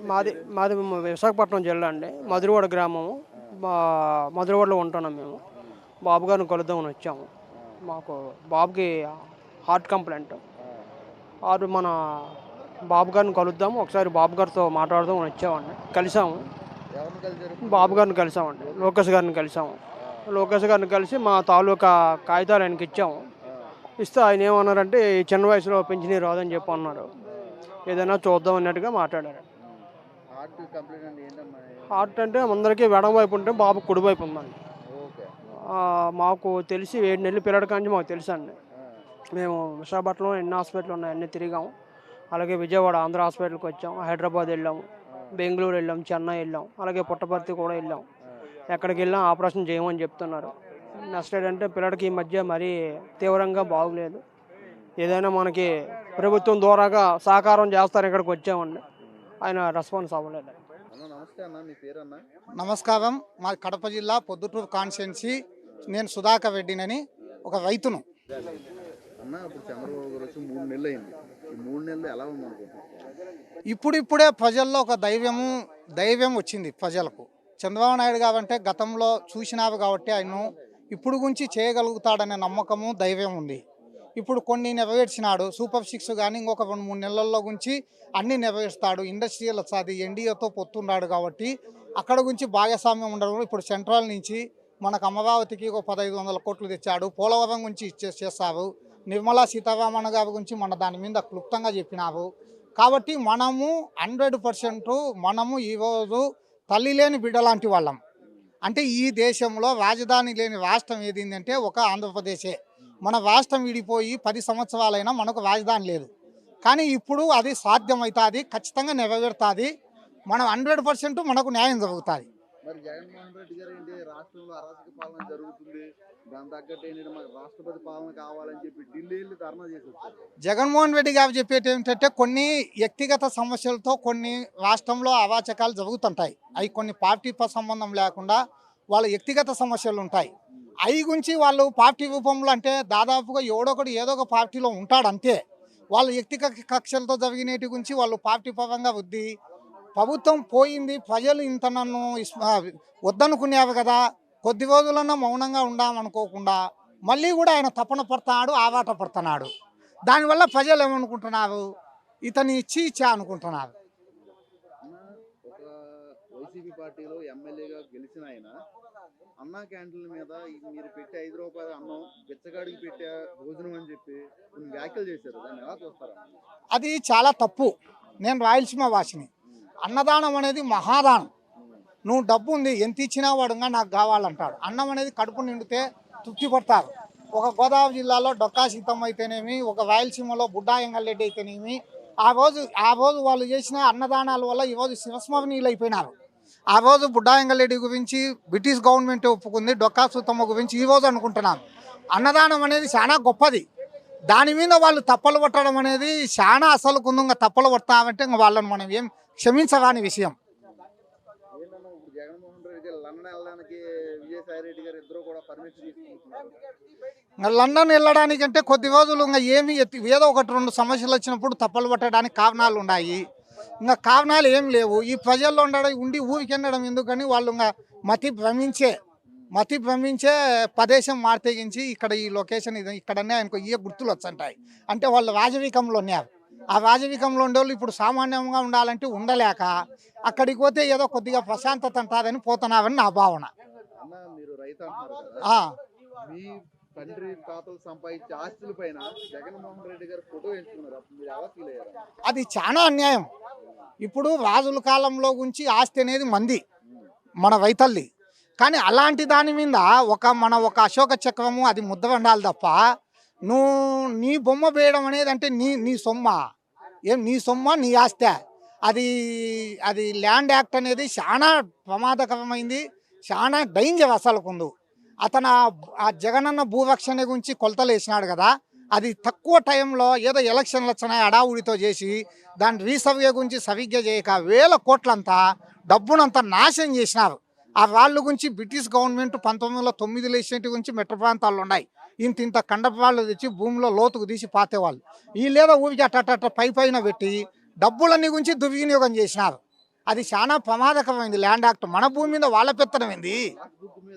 మీది మాది విశాఖపట్నం జిల్లా అండి. మధురవాడ గ్రామము. మా మధురవాడలో ఉంటున్నాం మేము. బాబు గారిని కలుద్దామని వచ్చాము. మాకు బాబుకి హార్ట్ కంప్లైంట్. ఆరు మన బాబు గారిని కలుద్దాము. ఒకసారి బాబు గారితో మాట్లాడదామని వచ్చామండి. కలిసాము. బాబు గారిని కలిసామండి. లోకేష్ గారిని కలిసాము. లోకేష్ గారిని కలిసి మా తాలూకా కాగితాలు ఆయనకి ఇచ్చాము. ఇస్తే ఆయన ఏమన్నారంటే చిన్న వయసులో పెంచినవి రాదని చెప్పి అన్నారు ఏదైనా చూద్దాం అన్నట్టుగా మాట్లాడారు. హార్ట్ అంటే అందరికీ వెడం వైపు ఉంటే బాబు కుడి వైపు ఉందండి. మాకు తెలిసి ఏడు నెలలు పిల్లడి కాంచి మాకు తెలుసు అండి. మేము విశాఖపట్నంలో ఎన్ని హాస్పిటల్ ఉన్నాయి అన్నీ తిరిగాము. అలాగే విజయవాడ ఆంధ్ర హాస్పిటల్కి వచ్చాం హైదరాబాద్ వెళ్ళాము బెంగళూరు వెళ్ళాం చెన్నై వెళ్ళాం అలాగే పుట్టపర్తి కూడా వెళ్ళాం ఎక్కడికి వెళ్ళాం ఆపరేషన్ చేయమని చెప్తున్నారు. నెక్స్ట్ ఏంటంటే పిల్లడికి ఈ మధ్య మరీ తీవ్రంగా బాగులేదు. ఏదైనా మనకి ప్రభుత్వం ద్వారాగా సహకారం చేస్తారు ఇక్కడికి వచ్చామండి. ఆయన రెస్పాన్స్ అవ్వలేదు. నమస్కారం. మా కడప జిల్లా పొద్దుటూరు కాన్స్టిట్యున్సీ నేను సుధాకర్ రెడ్డినని ఒక రైతును. అన్న ఇప్పుడు చంద్రబాబు గారు వచ్చి మూడు నెలలు అయింది ఈ మూడు నెలలు ఎలా ఉంది అనుకుంటున్నాను ఇప్పుడిప్పుడే ప్రజల్లో ఒక దైవ్యము దైవ్యం వచ్చింది ప్రజలకు. చంద్రబాబు నాయుడు కాబట్టి గతంలో చూసినారు కాబట్టి ఆయన ఇప్పుడు గురించి చేయగలుగుతాడనే నమ్మకము దైవ్యం ఉంది. ఇప్పుడు కొన్ని నెరవేర్చినాడు. సూపర్ సిక్స్ కానీ ఇంకొక రెండు మూడు నెలల్లో గురించి అన్ని నెరవేరుస్తాడు. ఇండస్ట్రియల్ అది ఎన్డీఏతో పొత్తున్నాడు కాబట్టి అక్కడ గురించి భాగస్వామ్యం ఉండడం ఇప్పుడు సెంట్రల్ నుంచి మనకు అమరావతికి ఒక పదహైదు వందల కోట్లు తెచ్చాడు. పోలవరం గురించి ఇచ్చే చేస్తారు నిర్మలా సీతారామన్ గారి గురించి మన దాని మీద క్లుప్తంగా చెప్పినారు. కాబట్టి మనము హండ్రెడ్ పర్సెంట్ మనము ఈరోజు తల్లి లేని బిడ్డ లాంటి వాళ్ళం. అంటే ఈ దేశంలో రాజధాని లేని రాష్ట్రం ఏదిందంటే ఒక ఆంధ్రప్రదేశే. మన రాష్ట్రం విడిపోయి పది సంవత్సరాలైనా మనకు రాజధాని లేదు. కానీ ఇప్పుడు అది సాధ్యమవుతుంది ఖచ్చితంగా నెరవేరుతుంది. మనం హండ్రెడ్ పర్సెంట్ మనకు న్యాయం జరుగుతుంది. మరి జగన్మోహన్ రెడ్డి గారు ఏంటి? రాష్ట్రంలో అరాచక పాలన జరుగుతుంది. దాని తగ్గట్టు ఏంటంటే మాకు రాష్ట్రపతి పాలన కావాలని చెప్పి ఢిల్లీ వెళ్ళి ధర్నా చేసి వచ్చారు. జగన్మోహన్ రెడ్డి గారు చెప్పేది ఏమిటంటే కొన్ని వ్యక్తిగత సమస్యలతో కొన్ని రాష్ట్రంలో అవాచకాలు జరుగుతుంటాయి. అవి కొన్ని పార్టీ సంబంధం లేకుండా వాళ్ళ వ్యక్తిగత సమస్యలు ఉంటాయి. అవి గురించి వాళ్ళు పార్టీ రూపంలో అంటే దాదాపుగా ఎవడొకడు ఏదో ఒక పార్టీలో ఉంటాడు అంతే వాళ్ళ వ్యక్తిగత కక్షలతో జరిగినటి గురించి వాళ్ళు పార్టీ పరంగా వద్ది. ప్రభుత్వం పోయింది ప్రజలు ఇంత నన్ను వద్దనుకునేవి కదా. కొద్ది రోజులన్నా మౌనంగా ఉండామనుకోకుండా మళ్ళీ కూడా ఆయన తపన పడుతున్నాడు ఆవాట పడుతున్నాడు. దానివల్ల ప్రజలు ఏమనుకుంటున్నారు? ఇతని ఇచ్చి ఇచ్చా అనుకుంటున్నారు. వైసీపీ పార్టీలో ఎమ్మెల్యేగా గెలిచిన ఆయన అన్నా క్యాంటీన్ల మీద మీరు పెట్టే ఐదు రూపాయల అన్నం బిచ్చగాడికి పెట్టే భోజనం అని చెప్పి కొన్ని వ్యాఖ్యలు చేశారు. దాన్ని ఎలా చూస్తారా? అది చాలా తప్పు. నేను రాయలసీమ వాసిని. అన్నదానం అనేది మహాదానం. నువ్వు డబ్బు ఉంది ఎంత ఇచ్చినా వాడుగా నాకు కావాలంటాడు. అన్నం అనేది కడుపు నిండితే తృప్తి పడతారు. ఒక గోదావరి జిల్లాలో డొక్కా సీతమ్మ అయితేనేమి ఒక రాయలసీమలో బుడ్డా ఎంగల్రెడ్డి అయితేనేమి ఆ రోజు ఆ రోజు వాళ్ళు చేసిన అన్నదానాల వల్ల ఈరోజు శివస్మరణీయులు అయిపోయినారు. ఆ రోజు బుడ్డాయంగలేడి గురించి బ్రిటిష్ గవర్నమెంట్ ఒప్పుకుంది డొక్కా సీతమ్మ గురించి ఈ రోజు అనుకుంటున్నాం అన్నదానం అనేది చాలా గొప్పది. దాని మీద వాళ్ళు తప్పలు పట్టడం అనేది చాలా అసలు కుందంగా తప్పలు పడతామంటే ఇంక వాళ్ళని మనం ఏం క్షమించరాని విషయం. లండన్ వెళ్ళడానికి అంటే వెళ్ళడానికంటే కొద్ది రోజులు ఇంకా ఏమి ఎత్తి- ఏదో ఒకటి రెండు సమస్యలు వచ్చినప్పుడు తప్పలు పట్టడానికి కారణాలు ఉన్నాయి. ఇంకా కారణాలు ఏం లేవు. ఈ ప్రజల్లో ఉండడం ఉండి ఊరికి వెళ్ళడం ఎందుకని వాళ్ళు ఇంకా మతి భ్రమించే మతి భ్రమించే ప్రదేశం మార్తెగించి ఇక్కడ ఈ లొకేషన్ ఇది ఇక్కడనే ఆయనకు ఇయ్య గుర్తులు వచ్చంటాయి. అంటే వాళ్ళు రాజవీకంలో ఉన్నారు. ఆ రాజవీకంలో ఉండేవాళ్ళు ఇప్పుడు సామాన్యంగా ఉండాలంటే ఉండలేక అక్కడికి పోతే ఏదో కొద్దిగా ప్రశాంతత ఉంటుందని పోతున్నారని నా భావన. మీరు రైతు తండ్రి తాతలు సంపాదించే ఆస్తుల పైన జగన్మోహన్ రెడ్డి గారు ఫోటో ఎంచుకున్నారు మీరు ఎలా ఫీల్ అయ్యారు? అది చాలా అన్యాయం. ఇప్పుడు రాజుల కాలంలో గురించి ఆస్తి అనేది మంది మన వైతల్లి కానీ అలాంటి దాని మీద ఒక మన ఒక అశోక చక్రము అది ముద్ద వండాలి తప్ప నువ్వు నీ బొమ్మ వేయడం అనేది అంటే నీ నీ సొమ్మ. ఏం నీ సొమ్మ నీ ఆస్తే. అది అది ల్యాండ్ యాక్ట్ అనేది చాలా ప్రమాదకరమైంది చాలా డేంజర్ అసలు అతను ఆ- జగనన్న భూరక్షణ గురించి కొలతలు వేసినాడు కదా. అది తక్కువ టైంలో ఏదో ఎలక్షన్లు వచ్చినాయి అడావుడితో చేసి దాని రీసర్వే గురించి సరిగ్గా చేయక వేల కోట్లంతా డబ్బునంతా నాశనం చేసినారు. ఆ వాళ్ళ గురించి బ్రిటిష్ గవర్నమెంట్ పంతొమ్మిది వందల తొమ్మిదిలో ఇచ్చేటి గురించి మెట్ర ప్రాంతాల్లో ఉన్నాయి. ఇంత ఇంత కండపాళ్ళు తెచ్చి భూమిలో లోతుకు తీసి పాతేవాళ్ళు. ఈ లేదా ఊరికి అట్ట పై పైన పెట్టి డబ్బులన్నీ గురించి దుర్వినియోగం చేసినారు. అది చాలా ప్రమాదకరమైంది. ల్యాండ్ యాక్ట్ మన భూమి మీద వాళ్ళ పెత్తనమైంది?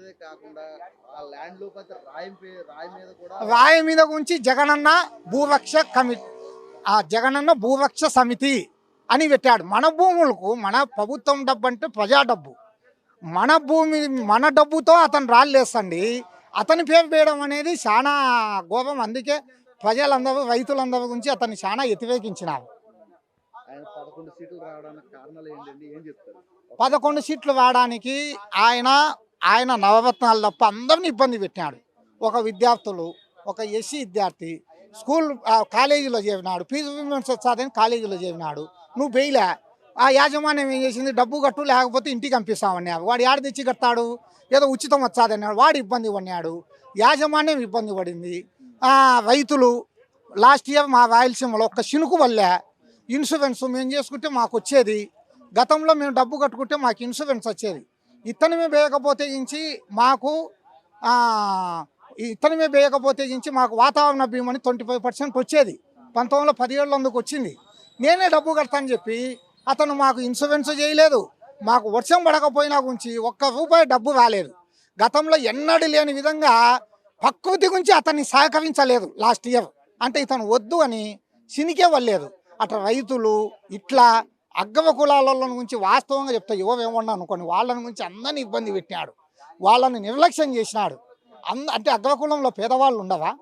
మీదే కాకుండా ఆ ల్యాండ్లో కొంత రాయి మీద కూడా రాయి మీద గురించి జగనన్న భూరక్ష కమి ఆ జగనన్న భూరక్ష సమితి అని పెట్టాడు. మన భూములకు మన ప్రభుత్వం డబ్బు అంటే ప్రజా డబ్బు. మన భూమి మన డబ్బుతో అతను రాళ్ళేస్తండి అతని పేరు వేయడం అనేది చాలా ఘోరం అందుకే ప్రజలందరూ రైతులందరూ గురించి అతన్ని చాలా వ్యతిరేకించినారు. పదకొండు సీట్లు రావడానికి కారణాలు ఏంటండి? ఏం చెప్తారు? పదకొండు సీట్లు వాడడానికి ఆయన ఆయన నవరత్నాలు తప్ప అందరిని ఇబ్బంది పెట్టినాడు. ఒక విద్యార్థులు ఒక ఎస్సీ విద్యార్థి స్కూల్ ఆ, కాలేజీలో చేరినాడు. ఫీజు పేమెంట్స్ వచ్చాదని కాలేజీలో చేరినాడు. నువ్వు బెయిలే? ఆ యాజమాన్యం ఏం చేసింది? డబ్బు కట్టు లేకపోతే ఇంటికి పంపిస్తామన్నాడు వాడు ఏడ తెచ్చి కట్టాడు ఏదో ఉచితం వచ్చాదన్నాడు వాడు ఇబ్బంది పడినాడు. యాజమాన్యం ఇబ్బంది పడింది. రైతులు లాస్ట్ ఇయర్ మా రాయలసీమలో ఒక్క చినుకు వల్లే ఇన్సూరెన్స్ మేము చేసుకుంటే మాకు వచ్చేది. గతంలో మేము డబ్బు కట్టుకుంటే మాకు ఇన్సూరెన్స్ వచ్చేది. ఇత్తనమే వేయకపోతే ఇంచి మాకు ఇత్తనమే వేయకపోతే ఇంచి మాకు వాతావరణ బీమాని ట్వంటీ ఫైవ్ పర్సెంట్ వచ్చేది. పంతొమ్మిది వందల పదిహేడులో అందుకు వచ్చింది. నేనే డబ్బు కడతాను చెప్పి అతను మాకు ఇన్సూరెన్స్ చేయలేదు. మాకు వర్షం పడకపోయినా గురించి ఒక్క రూపాయి డబ్బు రాలేదు. గతంలో ఎన్నడూ లేని విధంగా ప్రకృతి గురించి అతన్ని సహకరించలేదు లాస్ట్ ఇయర్. అంటే ఇతను వద్దు అని సినికే వల్లేదు అట్లా రైతులు ఇట్లా అగ్గవ కులాలలో గురించి వాస్తవంగా చెప్తా. యువ ఏమన్నా అనుకోని వాళ్ళని గురించి అందరిని ఇబ్బంది పెట్టినాడు. వాళ్ళని నిర్లక్ష్యం చేసినాడు. అంద అంటే అగ్గవ కులంలో పేదవాళ్ళు ఉండవా?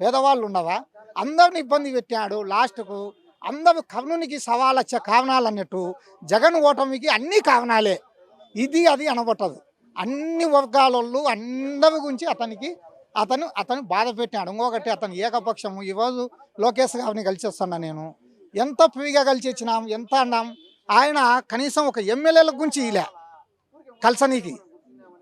పేదవాళ్ళు ఉండవా? అందరిని ఇబ్బంది పెట్టాడు లాస్ట్కు. అందరూ కర్ణునికి సవాలచ్చే కారణాలు అన్నట్టు జగన్ ఓటమికి అన్ని కారణాలే. ఇది అది అనబట్టదు. అన్ని వర్గాలలో అందరి గురించి అతనికి అతను అతను బాధ పెట్టాడు ఇంకొకటి అతను ఏకపక్షము. ఈరోజు లోకేష్ గారిని కలిసి వస్తున్నా నేను. ఎంత ఫ్రీగా కలిసి వచ్చినాం ఎంత అన్నాం. ఆయన కనీసం ఒక ఎమ్మెల్యేల గురించి ఇలా కలసనీకి.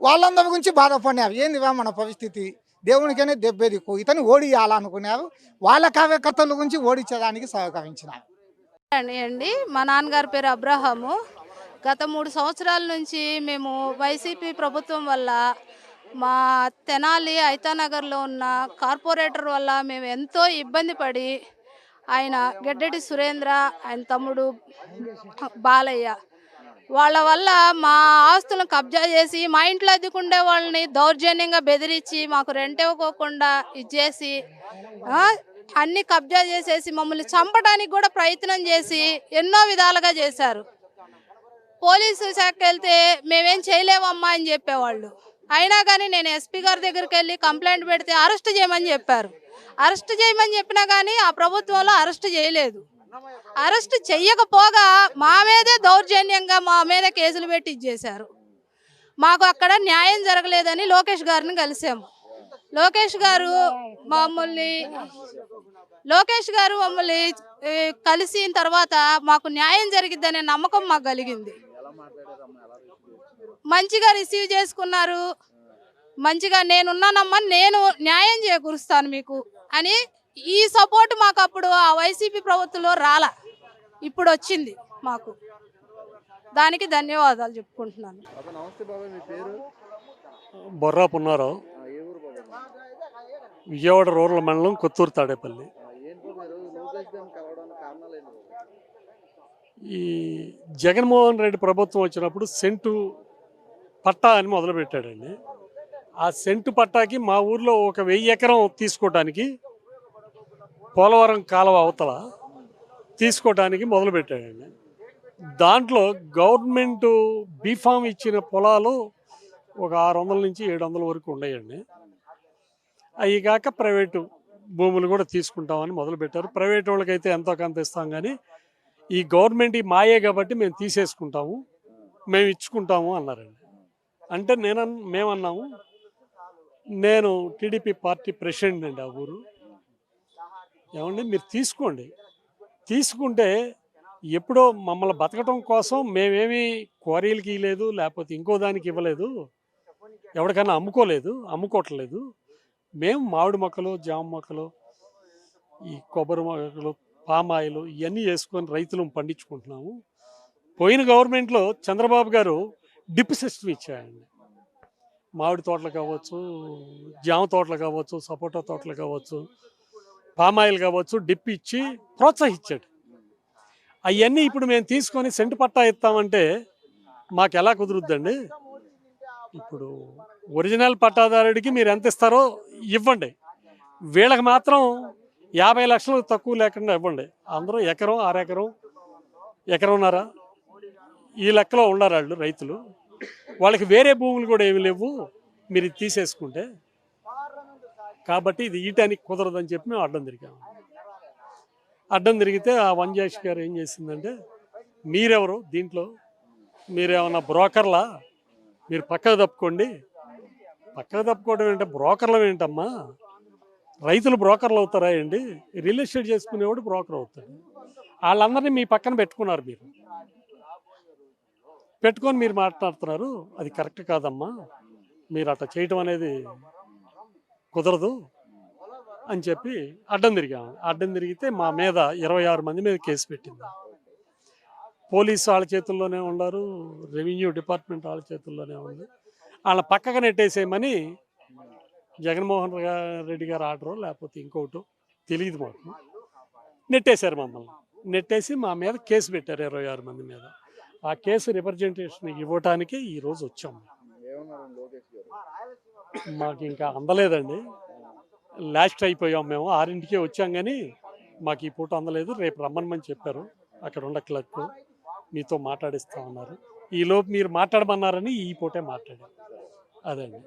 వాళ్ళందరి గురించి బాధపడినారు. ఏందివా మన పరిస్థితి? దేవునికనే దెబ్బేది ఇతను ఓడియాలనుకున్నారు. వాళ్ళ కార్యకర్తల గురించి ఓడించడానికి సహకరించినారు అండి అండి. మా నాన్నగారి పేరు అబ్రహాము. గత మూడు సంవత్సరాల నుంచి మేము వైసీపీ ప్రభుత్వం వల్ల మా తెనాలి ఐతానగర్లో ఉన్న కార్పొరేటర్ వల్ల మేము ఎంతో ఇబ్బంది పడి ఆయన గెడ్డటి సురేంద్ర ఆయన తమ్ముడు బాలయ్య. వాళ్ళ వల్ల మా ఆస్తులను కబ్జా చేసి మా ఇంట్లో అద్దెకుండే వాళ్ళని దౌర్జన్యంగా బెదిరించి మాకు రెంట్ ఇవ్వకోకుండా ఇచ్చేసి అన్ని కబ్జా చేసేసి మమ్మల్ని చంపడానికి కూడా ప్రయత్నం చేసి ఎన్నో విధాలుగా చేశారు. పోలీసు శాఖకి వెళ్తే మేమేం చేయలేమమ్మా అని చెప్పేవాళ్ళు. అయినా కానీ నేను ఎస్పీ గారి దగ్గరికి వెళ్ళి కంప్లైంట్ పెడితే అరెస్ట్ చేయమని చెప్పారు. అరెస్ట్ చేయమని చెప్పినా కానీ ఆ ప్రభుత్వంలో అరెస్ట్ చేయలేదు. అరెస్ట్ చెయ్యకపోగా మా మీదే దౌర్జన్యంగా మా మీద కేసులు పెట్టి ఇచ్చేశారు. మాకు అక్కడ న్యాయం జరగలేదని లోకేష్ గారిని కలిసాము. లోకేష్ గారు మమ్మల్ని లోకేష్ గారు మమ్మల్ని కలిసిన తర్వాత మాకు న్యాయం జరిగిద్దనే నమ్మకం మాకు కలిగింది. మంచిగా రిసీవ్ చేసుకున్నారు. మంచిగా నేనున్నానమ్మా నేను న్యాయం చేకూరుస్తాను మీకు అని ఈ సపోర్ట్ మాకు అప్పుడు ఆ వైసీపీ ప్రభుత్వంలో రాలా. ఇప్పుడు వచ్చింది మాకు. దానికి ధన్యవాదాలు చెప్పుకుంటున్నాను. బాబా నమస్తే బాబాయ్ మీ పేరు? బొర్రా పున్నారావు. విజయవాడ రూరల్ మండలం కొత్తూరు తాడేపల్లి? ఈ జగన్మోహన్ రెడ్డి ప్రభుత్వం వచ్చినప్పుడు సెంటు పట్టా అని మొదలుపెట్టాడండి. ఆ సెంటు పట్టాకి మా ఊర్లో ఒక వెయ్యి ఎకరం తీసుకోవటానికి పోలవరం కాలువ అవతల తీసుకోవటానికి మొదలుపెట్టాడండి. దాంట్లో గవర్నమెంట్ బీఫామ్ ఇచ్చిన పొలాలు ఒక ఆరు వందల నుంచి ఏడు వందల వరకు ఉన్నాయండి. అవి కాక ప్రైవేటు భూములు కూడా తీసుకుంటామని మొదలుపెట్టారు. ప్రైవేట్ వాళ్ళకైతే ఎంతో కొంత ఇస్తాం కానీ ఈ గవర్నమెంట్ ఈ మాయే కాబట్టి మేము తీసేసుకుంటాము మేము ఇచ్చుకుంటాము అన్నారండి. అంటే నేను మేమన్నాము నేను టీడీపీ పార్టీ ప్రెసిడెంట్ అండి ఆ ఊరు. ఏమండి? మీరు తీసుకోండి. తీసుకుంటే ఎప్పుడో మమ్మల్ని బతకటం కోసం మేమేమి క్వారీలకి ఇవ్వలేదు లేకపోతే ఇంకో దానికి ఇవ్వలేదు. ఎవరికైనా అమ్ముకోలేదు అమ్ముకోవట్లేదు. మేము మామిడి మొక్కలు జామ మొక్కలు ఈ కొబ్బరి మొక్కలు పామాయిలు ఇవన్నీ వేసుకొని రైతులు పండించుకుంటున్నాము. పోయిన గవర్నమెంట్లో చంద్రబాబు గారు డిప్ సిస్టమ్ ఇచ్చాయండి మామిడి తోటలు కావచ్చు జామ తోటలు కావచ్చు సపోటా తోటలు కావచ్చు పామాయిల్ కావచ్చు డిప్ ఇచ్చి ప్రోత్సహించాడు. అవన్నీ ఇప్పుడు మేము తీసుకొని సెంటు పట్టా ఇస్తామంటే మాకు ఎలా కుదురుద్దండి? ఇప్పుడు ఒరిజినల్ పట్టాదారుడికి మీరు ఎంత ఇస్తారో ఇవ్వండి. వీళ్ళకి మాత్రం యాభై లక్షలు తక్కువ లేకుండా ఇవ్వండి. అందరూ ఎకరం అరెకరం ఎకరంన్నర ఈ లెక్కలో ఉన్నారు వాళ్ళు రైతులు. వాళ్ళకి వేరే భూములు కూడా ఏమి లేవు. మీరు ఇది తీసేసుకుంటే. కాబట్టి ఇది ఈటానికి కుదరదని చెప్పి మేము అడ్డం తిరిగాము అడ్డం తిరిగితే ఆ వంజేష్ గారు ఏం చేసిందంటే మీరెవరు దీంట్లో? మీరేమన్నా బ్రోకర్లా? మీరు పక్కకు తప్పుకోండి. పక్కకు తప్పుకోవడం ఏంటంటే బ్రోకర్లు ఏంటమ్మా? రైతులు బ్రోకర్లు అవుతారా అండి రియల్ ఎస్టేట్ చేసుకునేవాడు బ్రోకర్ అవుతాడు. వాళ్ళందరినీ మీ పక్కన పెట్టుకున్నారు మీరు. పెట్టుకొని మీరు మాట్లాడుతున్నారు. అది కరెక్ట్ కాదమ్మా. మీరు అట్లా చేయటం అనేది కుదరదు అని చెప్పి అడ్డం తిరిగాము అడ్డం తిరిగితే మా మీద ఇరవై ఆరు మంది మీద కేసు పెట్టింది. పోలీసు వాళ్ళ చేతుల్లోనే ఉన్నారు. రెవెన్యూ డిపార్ట్మెంట్ వాళ్ళ చేతుల్లోనే ఉంది. వాళ్ళ పక్కగా నెట్టేసేయమని జగన్మోహన్ రెడ్డి గారు ఆర్డరు లేకపోతే ఇంకోటో తెలియదు మాకు. నెట్టేశారు మమ్మల్ని. నెట్టేసి మా మీద కేసు పెట్టారు ఇరవై ఆరు మంది మీద. ఆ కేసు రిప్రజెంటేషన్ ఇవ్వటానికి ఈరోజు వచ్చాము మాకు ఇంకా అందలేదండి. లాస్ట్ అయిపోయాం మేము. ఆరింటికే వచ్చాం కానీ మాకు ఈ పూట అందలేదు. రేపు రమ్మనమని చెప్పారు. అక్కడ ఉన్న క్లర్క్ మీతో మాట్లాడిస్తా ఉన్నారు. ఈలోపు మీరు మాట్లాడమన్నారని ఈ పూటే మాట్లాడారు. అదండి